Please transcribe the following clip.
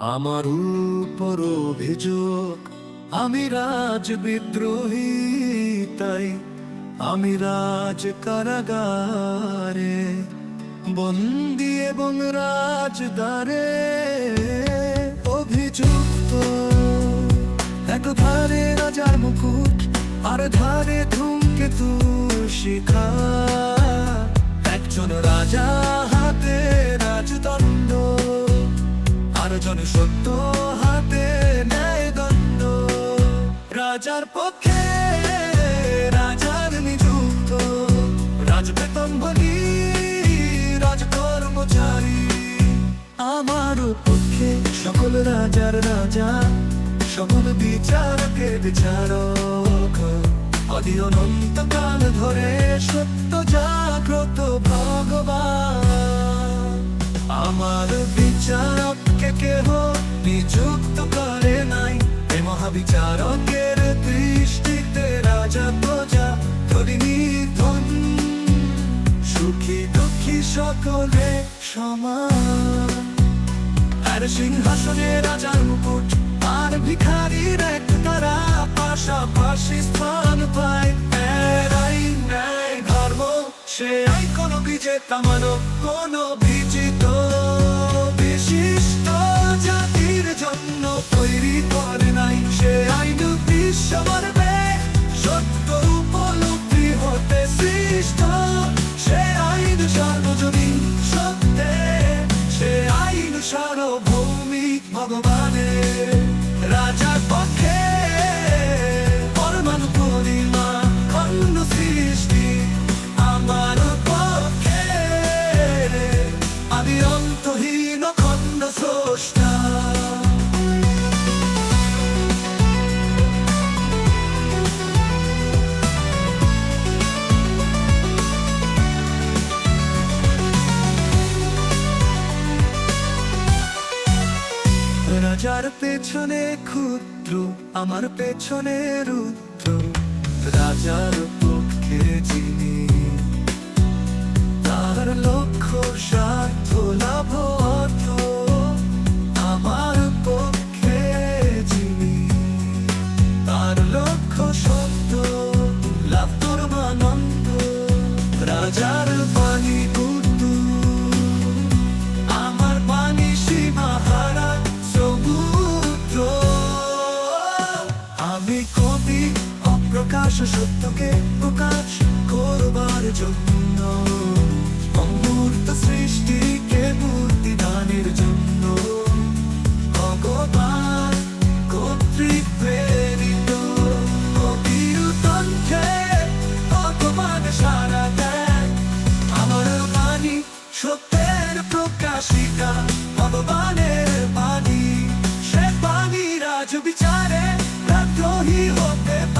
আমার উপর অভিযোগ, আমি রাজ বিদ্রোহী তাই আমি রাজ কারাগারে বন্দি এবং রাজদারে অভিযুক্ত। এক ধারে রাজার মুকুট, আর ধারে ধূমকেতু শিখা। সত্য হাতে ন্যায় দণ্ড। রাজার পক্ষে, রাজার নিযুক্ত। রাজবেতনভোগী রাজকর্মচারী। আমার পক্ষে সকল রাজার রাজা, সকল বিচারকের বিচারক। অদি অনন্তকাল ধরে এ মহাবিচারকের দৃষ্টিতে রাজা প্রজা ধরিনি ধন। সুখী দুঃখী সকলে সমান। আর সিংহাসনে রাজার মুকুট আর ভিখারির এক তারা পাশাপাশি স্থান পায়। আইন, ন্যায় ধর্ম সে আই কোন বিজেতা মানব কোন বিজিত বিশিষ্ট জাতির জন্য তৈরি করে রাজার পেছনে ক্ষুদ্র আমার পেছনে রুদ্র রাজার পক্ষে যিনি। তার লক্ষ্য স্বার্থ লাভ আমার সত্যকে প্রকাশ করবার জন্য। অমূর্ত সৃষ্টিকে মূর্তি দানের জন্য। ভগবান কর্তৃক প্রেরিত কণ্ঠে ভগবান সারা দেয় আমার বাণী সত্যের প্রকাশিকা, ভগবানের বাণী। সে বাণী রাজ বিচারে রাদ্রোহী হতে পারে